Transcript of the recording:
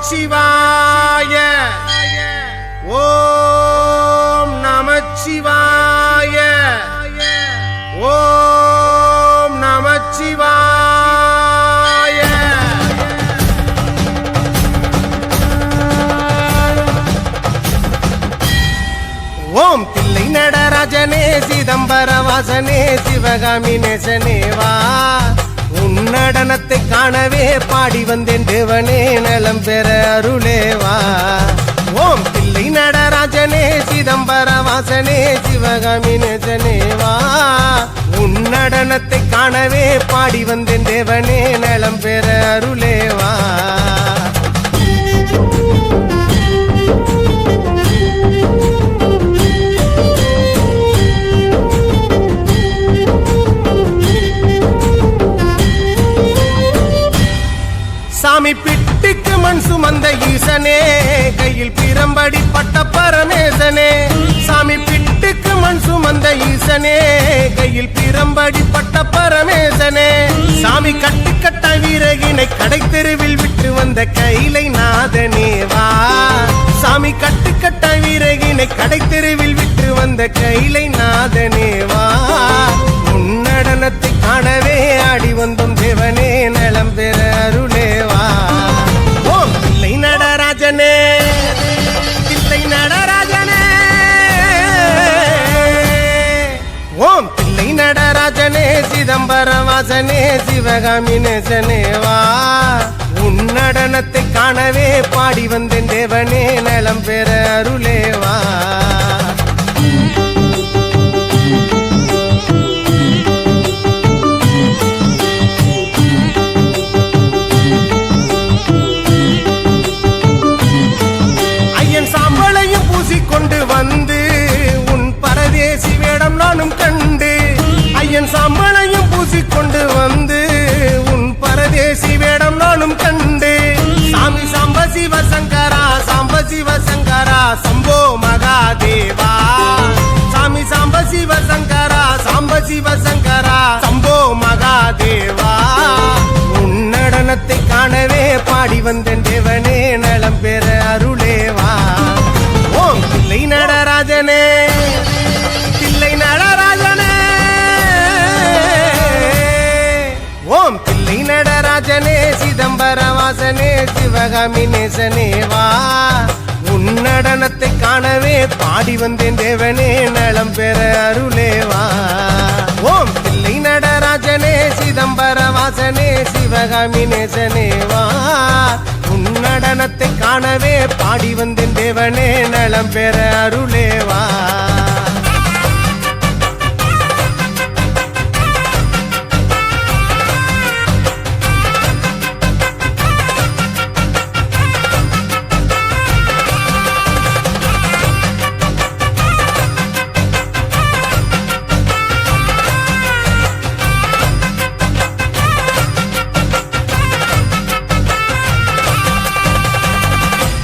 சிவாய. ஓம் நம சிவாய. ஓம் நம சிவாய. ஓம் தில்லை நடராஜனே சிதம்பர வாசனே சிவகாமி நேசனேவா காணவே பாடி வந்தேன் தேவனே நலம் பெற அருளேவா. ஓம் பிள்ளை நடராஜனே சிதம்பர வாசனே சிவகாமி நேசனேவா உன் நடனத்தை காணவே பாடி வந்தேன் தேவனே நலம் பெற அருளேவா. மண் ஈசனே கையில் பிரம்படி பட்ட பரமேசனே. சாமி பிட்டுக்கு மண் சுமந்த ஈசனே கையில் பிரம்படி பட்ட பரமேசனே. சாமி கட்டு கட்ட வீரகினை கடை தெருவில் விட்டு வந்த கைலை நாதனே வா. சாமி கட்டு கட்ட வீரகினை கடை தெருவில் விட்டு வந்த கைலை நாதனே வா. உன் காணவே ஆடி வந்தோம் தேவனே நலம் பெற அருளே. சிதம்பர சிவகாமி நேசனேவா உன் நடனத்தை காணவே பாடி வந்தேன் தேவனே நலம் பெற அருளேவா. ஐயன் சாம்பலையும் பூசிக்கொண்டு வந்து உன் பரதேசி வேடம் நானும் கண்டு ஐயன் சாம்பலையும் பூசிக்கொண்டு வந்து உன் பரதேசி வேடம் நானும் கண்டு சாமி சாம்ப சிவ சங்கரா சாம்ப சிவ சங்கரா சம்போ மகாதேவா. சாமி சாம்ப சிவ சங்கரா சாம்ப சிவ சங்கரா சம்போ மகாதேவா. உன் நடனத்தை காணவே பாடி வந்தேன் தேவனே நலம் பெற சிதம்பர வாசனே சிவகாமி நேசனேவா உன் நடனத்தை காணவே பாடி வந்தேன் தேவனே நலம் பெற அருளேவா ஓம் தில்லை நடராஜனே சிதம்பர வாசனே சிவகாமி நேசனேவா உன் நடனத்தை காணவே பாடி வந்தேன் தேவனே நலம் பெற அருளேவா